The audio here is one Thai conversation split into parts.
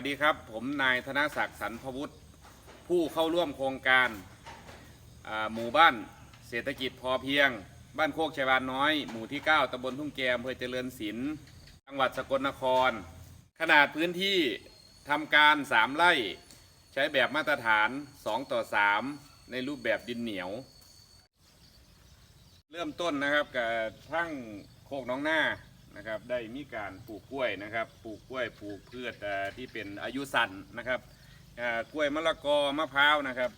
สดีครับ ผมนายธนศักดิ์สันพวุฒิผู้เข้าร่วมโครงการหมู่บ้านเศรษฐกิจพอเพียง บ้านโคกชัยวานน้อย หมู่ที่ 9ตำบลทุ่งแกอำเภอเจริญศิลป์จังหวัดสกลนคร ขนาดพื้นที่ทำการ 3 ไร่ ใช้แบบมาตรฐาน 2 ต่อ 3 ในรูปแบบดินเหนียว เริ่มต้นนะครับกับทั้งโคกน้องหน้า นะครับได้มีการปลูกกล้วยนะครับ ปลูกกล้วยปลูกพืชที่เป็นอายุสั้นนะครับกล้วยมะละกอมะพร้าวนะครับ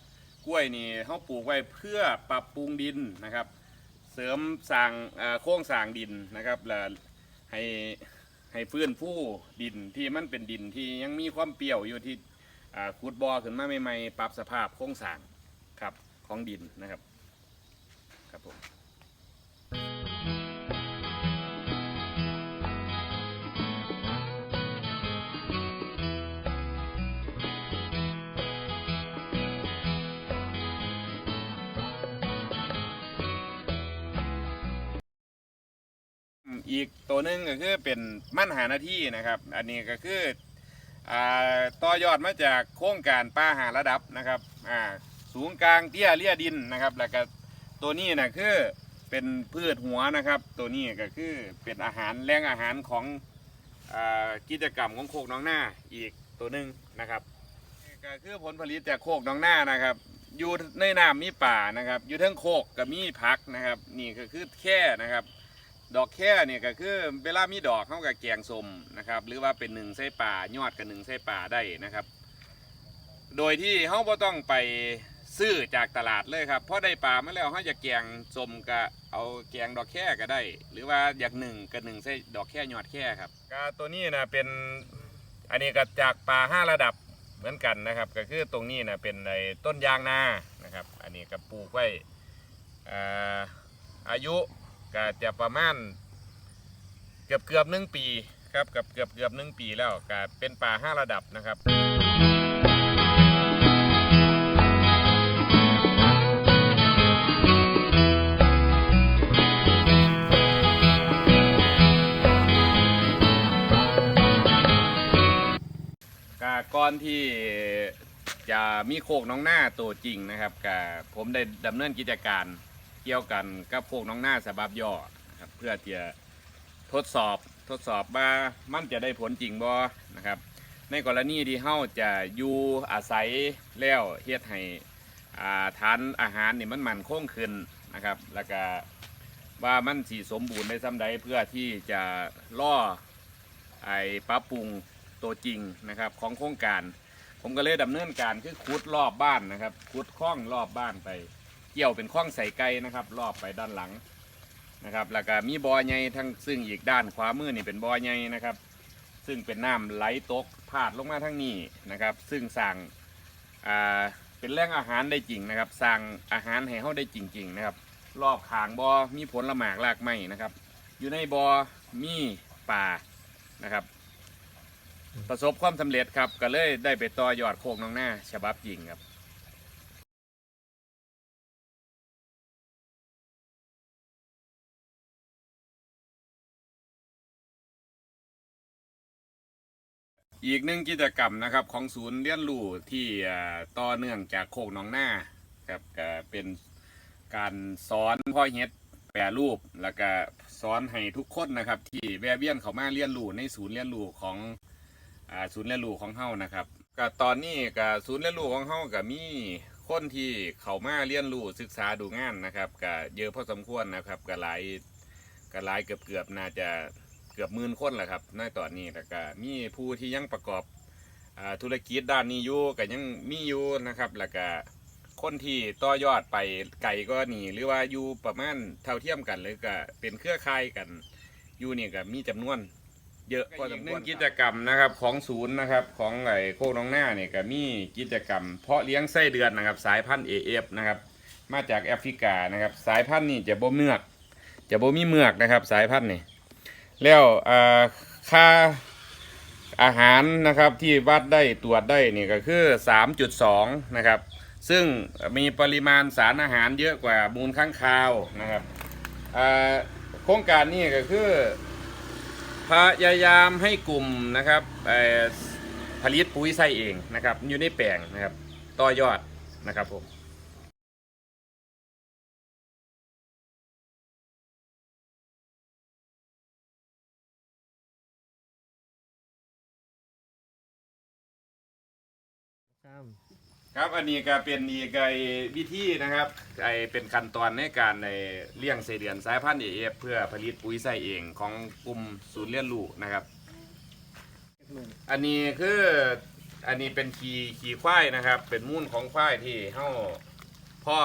กล้วยนี่เขาปลูกไว้เพื่อปรับปรุงดินนะครับ เสริมสร้างโครงสร้างดินนะครับและให้ให้ฟื้นฟูดินที่มันเป็นดินที่ยังมีความเปรี้ยวอยู่ที่ขุดบ่อขึ้นมาใหม่ๆปรับสภาพโครงสร้างครับของดินนะครับครับผม อีกตัวหนึ่งก็คือเป็นมั่นหาหน้าที่นะครับ อันนี้ก็คืออต่อยอดมาจากโครงการป้าหาระดับนะครับสูงกลางเตี้ยเลี่ยดินนะครับ แล้วก็ตัวนี้นะคือเป็นพืชหัวนะครับ ตัวนี้ก็คือเป็นอาหารแหล่งอาหารของอกิจกรรมของโคกน้องหน้าอีกตัวหนึ่งนะครับก็คือผลผลิตจากโคกน้องหน้านะครับอยู่ในน้ำมีป่านะครับ อยู่ทั้งโคกกับมีผักนะครับ นี่ก็คือแค่นะครับ ดอกแค่เนี่ยก็คือเวลามีดอกเข้ากับแกงสมนะครับ หรือว่าเป็นหนึ่งไส้ป่ายอดกับหนึ่งไส้ป่าได้นะครับ โดยที่เขาบ่ต้องไปซื้อจากตลาดเลยครับเพราะได้ป่ามาแล้วเขาจะแกงสมก็เอาแกงดอกแค่ก็ได้ หรือว่าอยากหนึ่งกับหนึ่งไส้ดอกแค่ยอดแค่ครับก็ตัวนี้นะเป็นอันนี้ก็จากป่าห้าระดับเหมือนกันนะครับ ก็คือตรงนี้นะเป็นในต้นยางนานะครับ อันนี้ก็ปลูกไว้อายุ ก็จะประมาณเกือบเกือบหนึ่งปีครับกับเกือบเกือบหนึ่งปีแล้วก็เป็นป่าห้าระดับนะครับกก่อนที่จะมีโคกน้องหน้าตัวจริงนะครับกับผมได้ดำเนินกิจการ เกี่ยวกันกับโคกน้องหน้าฉบับย่อนะครับเพื่อจะทดสอบทดสอบว่ามันจะได้ผลจริงบ่นะครับ ในกรณีที่เฮาจะอยู่อาศัยแล้วเฮ็ดให้ทานอาหารนี่มันมันคงขึ้นนะครับ แล้วก็ว่ามันสีสมบูรณ์ได้ซ้ำใดเพื่อที่จะล่อไอ้ปรับปรุงตัวจริงนะครับของโครงการ ผมก็เลยดำเนินการคือขุดรอบบ้านนะครับขุดคล้องรอบบ้านไป เกี่ยวเป็นคล้องใส่ไก่นะครับรอบไปด้านหลังนะครับแล้วก็มีบ่อใหญ่ทั้งซึ่งอีกด้านขวามือนี่เป็นบ่อใหญ่นะครับ ซึ่งเป็นน้ำไหลตกพาดลงมาทั้งนี้นะครับ ซึ่งสั่งอ่าเป็นแหล่งอาหารได้จริงนะครับสั่งอาหารให้เขาได้จริง ๆ นะครับ รอบขางบ่อมีผลละหมากรากไม้นะครับ อยู่ในบ่อมีป่านะครับ ประสบความสำเร็จครับก็เลยได้ไปต่อยอดโคกน้องหน้าฉบับจริงครับ อีกหนึ่งกิจกรรมนะครับของศูนย์เรียนรู้ที่ต่อเนื่องจากโคกน้องหน้าครับก็เป็นการสอนพ่อเฮ็ดแปรรูป แล้วก็สอนให้ทุกคนนะครับ ที่แวะเวียนเขามาเรียนรู้ในศูนย์เรียนรู้ของศูนย์เรียนรู้ของเฮานะครับก็ตอนนี้ก็ศูนย์เรียนรู้ของเฮาก็มีคนที่เขามาเรียนรู้ศึกษาดูงานนะครับก็เยอะพอสมควรนะครับก็หลายก็หลายเกือบเกือบๆน่าจะ เกือบหมื่นคนแหละครับในตอนนี้แล้วก็มีผู้ที่ยังประกอบอธุรกิจด้านนี้อยู่ก็ยังมีอยู่นะครับ แล้วก็คนที่ต่อยอดไปไกลก็นี่หรือว่าอยู่ประมาณเท่าเทียมกันหรือก็เป็นเครือข่ายกันอยู่นี่ก็มีจำนวนเยอะพอสมควรกิจกรรมนะครับของศูนย์นะครับของไอ้โคกน้องหน้าเนี่ยก็มีกิจกรรม เพาะเลี้ยงไส้เดือนนะครับสายพันธุ์ AF นะครับมาจากแอฟริกานะครับสายพันธุ์นี่จะบ่มเมือก จะบ่มีเมือกนะครับสายพันธุ์นี่ แล้วค่าอาหารนะครับที่วัดได้ตรวจได้นี่ก็คือ 3.2 นะครับ ซึ่งมีปริมาณสารอาหารเยอะกว่ามูลข้างคาวนะครับโครงการนี้ก็คือพยายามให้กลุ่มนะครับผลิตปุ๋ยใส่เองนะครับอยู่ในแปลงนะครับต่อยอดนะครับผม ครับครับอันนี้ก็เป็นอีกไอวิธีนะครับไอเป็นขั้นตอนในการในเลี้ยงไส้เดือนสายพันธุ์เอฟเพื่อผลิตปุ๋ยใส่เองของกลุ่มศูนย์เรียนรู้นะครับ อันนี้คืออันนี้เป็นขีขีควายนะครับ เป็นมูลของควายที่เฮาพ่อ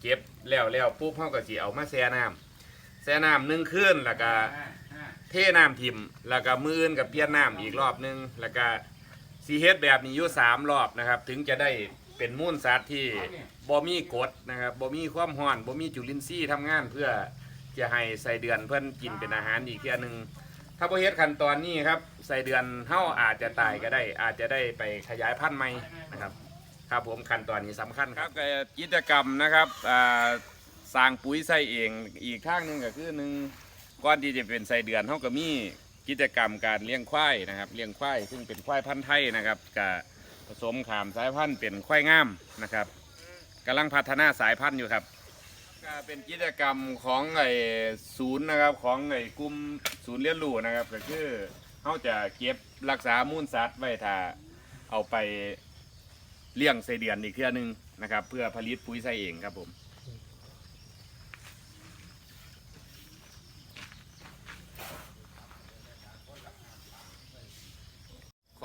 เก็บแล้วแล้วปุ๊บเฮาก็สิเอามาแช่น้ำแช่น้ำนึ่งคืนแล้วก็เทน้ำทิมแล้วก็มืออื่นกับเปลี่ยนน้ำอีกรอบนึงแล้วก็ สีเฮ็ดแบบนี้อยู่สามรอบนะครับ ถึงจะได้เป็นมูลสัตว์ที่บ่มีกรดนะครับบ่มีความร้อนบ่มีจุลินทรีย์ทำงานเพื่อจะให้ใส่เดือนเพื่อนกินเป็นอาหารอีกเทียหนึงถ้าพอเฮ็ดขั้นตอนนี้ครับใส่เดือนเฮาอาจจะตายก็ได้ อาจจะได้ไปขยายพันธุ์ใหม่นะครับครับผมขั้นตอนนี้สำคัญครับกิจกรรมนะครับสร้างปุ๋ยใส่เองอีกข้างหนึงก็คือหนึ่งก่อนที่จะเป็นใส่เดือนเฮาก็มี กิจกรรมการเลี้ยงควายนะครับเลี้ยงควายซึ่งเป็นควายพันธุ์ไทยนะครับกับผสมขามสายพันธุ์เป็นควายงามนะครับกำลังพัฒนาสายพันธุ์อยู่ครับก็เป็นกิจกรรมของไอ้ศูนย์นะครับของไอ้กลุ่มศูนย์เรียนรู้นะครับก็คือเขาจะเก็บรักษามูลสัตว์ไว้ถ้าเอาไปเลี้ยงไสเดือนอีกเทื่อหนึงนะครับ เพื่อผลิตปุ๋ยใส่เองครับผม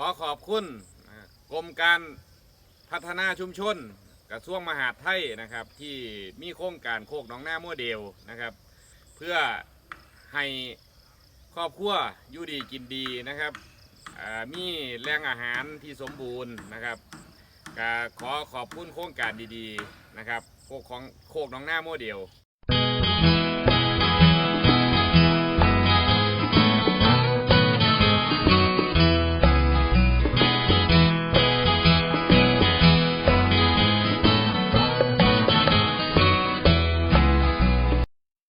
อขอบคุณกรมการพัฒนาชุมชนกระทรวงมหาดไทยนะครับที่มีโครงการโคกน้องหน้าโมเดลนะครับ เพื่อให้ครอบครัวอยู่ดีกินดีนะครับมีแหล่งอาหารที่สมบูรณ์นะครับก็ขอขอบคุณโครงการดีๆนะครับโคกของโคกน้องหน้าโมเดล